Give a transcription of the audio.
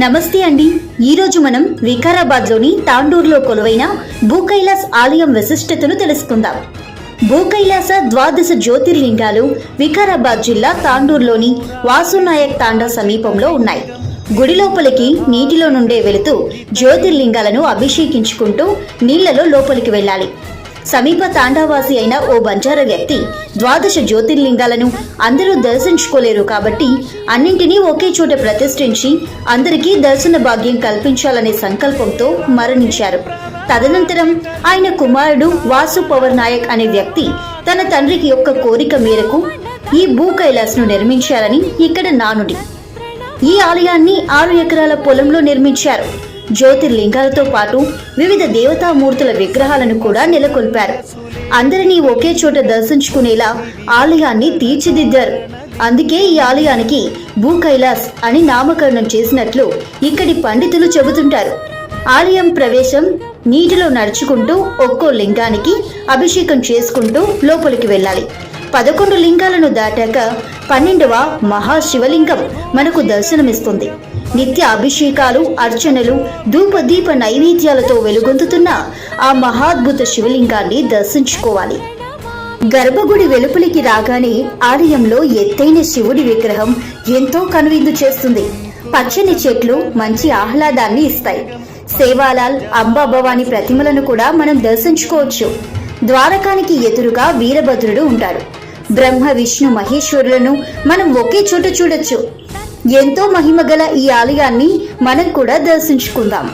నమస్తే అండి. ఈరోజు మనం వికారాబాద్లోని తాండూరులో కొలువైన భూకైలాస్ ఆలయం విశిష్టతను తెలుసుకుందాం. భూకైలాస ద్వాదశ జ్యోతిర్లింగాలు వికారాబాద్ జిల్లా తాండూరులోని వాసునాయక్ తాండా సమీపంలో ఉన్నాయి. గుడి లోపలికి నీటిలో నుండే వెళుతూ జ్యోతిర్లింగాలను అభిషేకించుకుంటూ నీళ్ళలో లోపలికి వెళ్ళాలి. సమీప తాండావాసి అయిన ఓ బంజారా వ్యక్తి ద్వాదశ జ్యోతిర్లింగాలను అందరూ దర్శించుకోలేరు కాబట్టి అన్నింటినీ ఒకే చోట ప్రతిష్ఠించి అందరికీ దర్శన భాగ్యం కల్పించాలనే సంకల్పంతో మరణించారు. తదనంతరం ఆయన కుమారుడు వాసు పవర్ నాయక్ అనే వ్యక్తి తన తండ్రికి యొక్క కోరిక మేరకు ఈ భూ కైలాస్ను నిర్మించారని ఇక్కడ నానుడి. ఈ ఆలయాన్ని ఆరు ఎకరాల పొలంలో నిర్మించారు. జ్యోతిర్లింగాలతో పాటు వివిధ దేవతామూర్తుల విగ్రహాలను కూడా నెలకొల్పారు. అందరినీ ఒకే చోట దర్శించుకునేలా ఆలయాన్ని తీర్చిదిద్దారు. అందుకే ఈ ఆలయానికి భూ కైలాస్ అని నామకరణం చేసినట్లు ఇక్కడి పండితులు చెబుతుంటారు. ఆలయం ప్రవేశం నీటిలో నడుచుకుంటూ ఒక్కో లింగానికి అభిషేకం చేసుకుంటూ లోపలికి వెళ్ళాలి. పదకొండు లింగాలను దాటాక పన్నెండవ మహాశివలింగం మనకు దర్శనమిస్తుంది. నిత్య అభిషేకాలు అర్చనలు ధూపదీప నైవేద్యాలతో వెలుగొందుతున్న ఆ మహాద్భుత శివలింగాన్ని దర్శించుకోవాలి. గర్భగుడి వెలుపలికి రాగానే ఆలయంలో ఎత్తైన శివుడి విగ్రహం ఎంతో కనువిందు చేస్తుంది. పచ్చని చెట్లు మంచి ఆహ్లాదాన్ని ఇస్తాయి. సేవాలాల్ అంబాభవాని ప్రతిమలను కూడా మనం దర్శించుకోవచ్చు. ద్వారకానికి ఎదురుగా వీరభద్రుడు ఉంటాడు. బ్రహ్మ విష్ణు మహేశ్వరులను మనం ఒకే చోట చూడొచ్చు. ఎంతో మహిమగల ఈ ఆలయాన్ని మనం కూడా దర్శించుకుందాం.